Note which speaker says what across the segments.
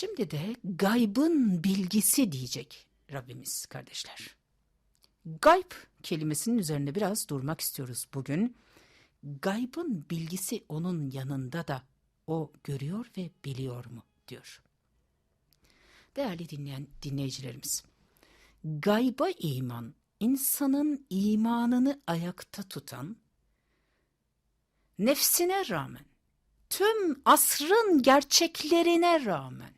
Speaker 1: Şimdi de gaybın bilgisi diyecek Rabbimiz kardeşler. Gayb kelimesinin üzerinde biraz durmak istiyoruz bugün. Gaybın bilgisi onun yanında da o görüyor ve biliyor mu diyor. Değerli dinleyen dinleyicilerimiz, gayba iman insanın imanını ayakta tutan, nefsine rağmen, tüm asrın gerçeklerine rağmen,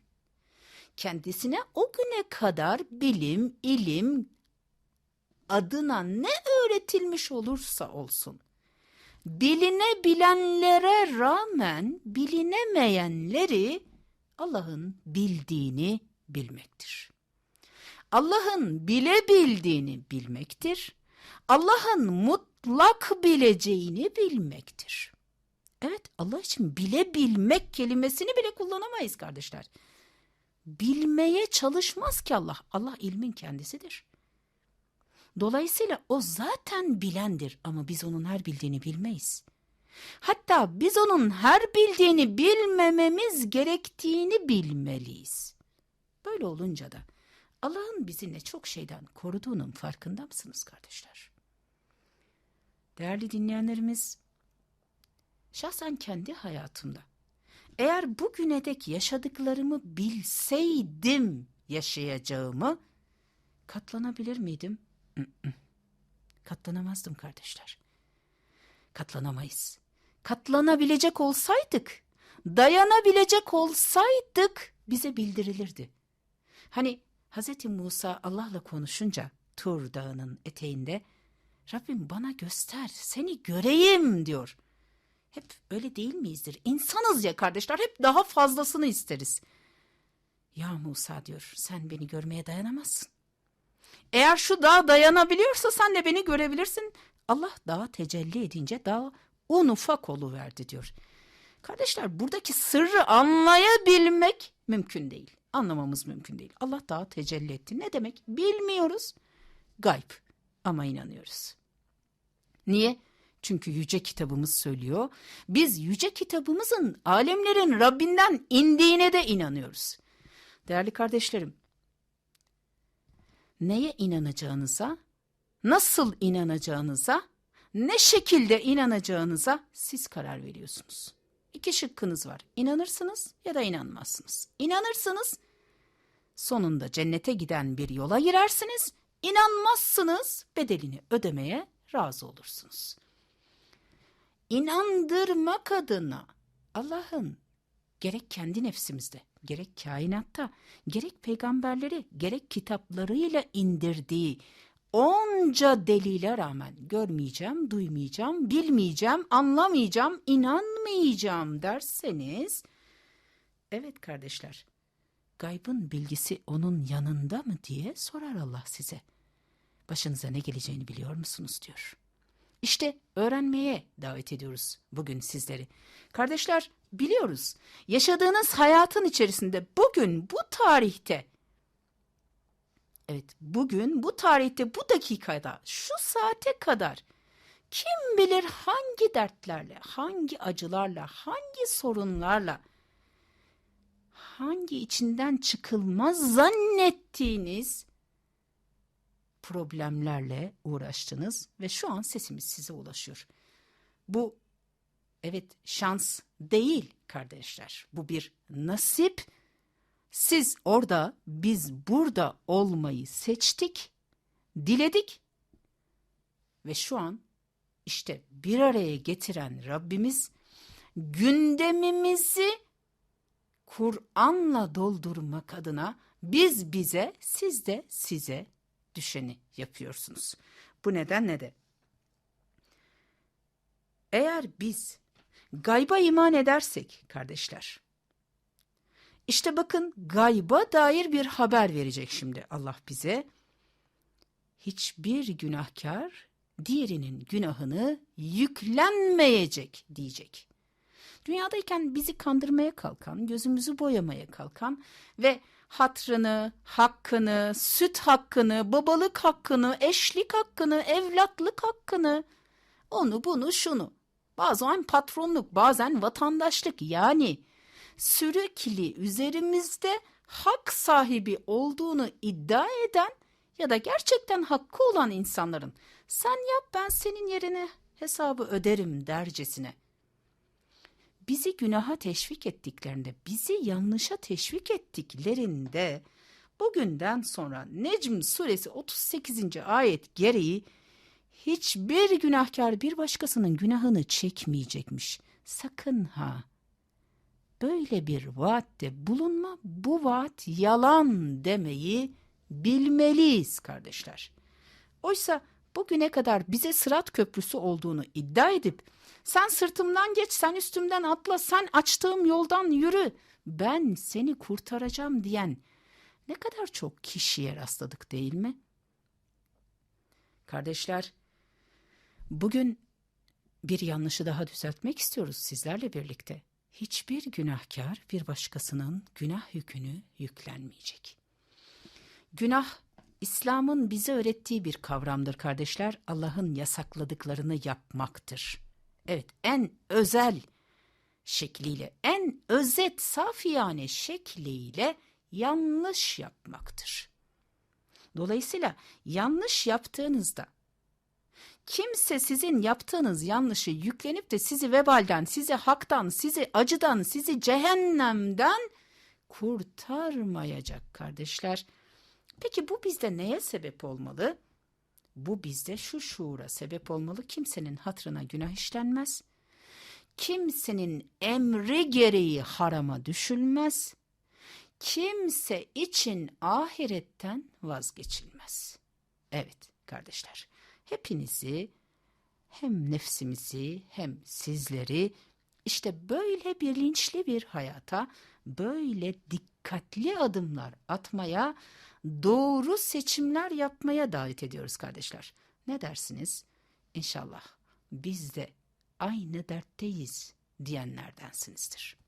Speaker 1: kendisine o güne kadar bilim, ilim adına ne öğretilmiş olursa olsun, bilinebilenlere rağmen bilinemeyenleri Allah'ın bildiğini bilmektir. Allah'ın bilebildiğini bilmektir. Allah'ın mutlak bileceğini bilmektir. Evet Allah için bilebilmek kelimesini bile kullanamayız kardeşler. Bilmeye çalışmaz ki Allah. Allah ilmin kendisidir. Dolayısıyla o zaten bilendir ama biz onun her bildiğini bilmeyiz. Hatta biz onun her bildiğini bilmememiz gerektiğini bilmeliyiz. Böyle olunca da Allah'ın bizi ne çok şeyden koruduğunun farkında mısınız kardeşler? Değerli dinleyenlerimiz, şahsen kendi hayatımda eğer bugüne dek yaşadıklarımı bilseydim yaşayacağımı katlanabilir miydim? Katlanamazdım kardeşler. Katlanamayız. Katlanabilecek olsaydık, dayanabilecek olsaydık bize bildirilirdi. Hani Hz. Musa Allah'la konuşunca Tur Dağı'nın eteğinde Rabbim bana göster, seni göreyim diyor. Hep öyle değil miyizdir? İnsanız ya kardeşler, hep daha fazlasını isteriz. Ya Musa diyor, sen beni görmeye dayanamazsın. Eğer şu dağ dayanabiliyorsa sen de beni görebilirsin. Allah dağa tecelli edince dağ un ufak verdi diyor. Kardeşler buradaki sırrı anlayabilmek mümkün değil. Anlamamız mümkün değil. Allah dağa tecelli etti. Ne demek? Bilmiyoruz. Gayb ama inanıyoruz. Niye? Çünkü yüce kitabımız söylüyor. Biz yüce kitabımızın alemlerin Rabbinden indiğine de inanıyoruz. Değerli kardeşlerim, neye inanacağınıza, nasıl inanacağınıza, ne şekilde inanacağınıza siz karar veriyorsunuz. İki şıkkınız var. İnanırsınız ya da inanmazsınız. İnanırsınız, sonunda cennete giden bir yola girersiniz. İnanmazsınız, bedelini ödemeye razı olursunuz. İnandırmak adına Allah'ın gerek kendi nefsimizde, gerek kainatta, gerek peygamberleri, gerek kitaplarıyla indirdiği onca delile rağmen görmeyeceğim, duymayacağım, bilmeyeceğim, anlamayacağım, inanmayacağım derseniz, evet kardeşler, gaybın bilgisi onun yanında mı diye sorar Allah size. Başınıza ne geleceğini biliyor musunuz diyor. İşte öğrenmeye davet ediyoruz bugün sizleri. Kardeşler biliyoruz yaşadığınız hayatın içerisinde bugün bu tarihte evet bugün bu tarihte bu dakikada şu saate kadar kim bilir hangi dertlerle, hangi acılarla, hangi sorunlarla, hangi içinden çıkılmaz zannettiğiniz problemlerle uğraştınız ve şu an sesimiz size ulaşıyor. Bu evet şans değil kardeşler. Bu bir nasip. Siz orada, biz burada olmayı seçtik, diledik ve şu an işte bir araya getiren Rabbimiz gündemimizi Kur'an'la doldurmak adına biz bize, siz de size düşeni yapıyorsunuz. Bu nedenle de eğer biz gayba iman edersek kardeşler, işte bakın gayba dair bir haber verecek şimdi Allah bize. Hiçbir günahkar diğerinin günahını yüklenmeyecek diyecek. Dünyadayken bizi kandırmaya kalkan, gözümüzü boyamaya kalkan ve hatrını, hakkını, süt hakkını, babalık hakkını, eşlik hakkını, evlatlık hakkını, onu bunu şunu. Bazen patronluk, bazen vatandaşlık yani sürekli üzerimizde hak sahibi olduğunu iddia eden ya da gerçekten hakkı olan insanların sen yap ben senin yerine hesabı öderim dercesine bizi günaha teşvik ettiklerinde, bizi yanlışa teşvik ettiklerinde bugünden sonra Necm suresi 38. ayet gereği hiçbir günahkar bir başkasının günahını çekmeyecekmiş. Sakın ha. Böyle bir vaatte bulunma, bu vaat yalan demeyi bilmeliyiz kardeşler. Oysa bugüne kadar bize sırat köprüsü olduğunu iddia edip sen sırtımdan geç, sen üstümden atla, sen açtığım yoldan yürü, ben seni kurtaracağım diyen ne kadar çok kişiye rastladık değil mi? Kardeşler, bugün bir yanlışı daha düzeltmek istiyoruz sizlerle birlikte. Hiçbir günahkar bir başkasının günah yükünü yüklenmeyecek. Günah İslam'ın bize öğrettiği bir kavramdır kardeşler. Allah'ın yasakladıklarını yapmaktır. Evet, en özel şekliyle, en özet, safiyane şekliyle yanlış yapmaktır. Dolayısıyla yanlış yaptığınızda kimse sizin yaptığınız yanlışı yüklenip de sizi vebalden, sizi haktan, sizi acıdan, sizi cehennemden kurtarmayacak kardeşler. Peki bu bizde neye sebep olmalı? Bu bizde şu şuura sebep olmalı. Kimsenin hatırına günah işlenmez. Kimsenin emri gereği harama düşülmez. Kimse için ahiretten vazgeçilmez. Evet kardeşler, hepinizi hem nefsimizi hem sizleri işte böyle bilinçli bir hayata, böyle dikkatli adımlar atmaya, doğru seçimler yapmaya davet ediyoruz kardeşler. Ne dersiniz? İnşallah biz de aynı dertteyiz diyenlerdensinizdir.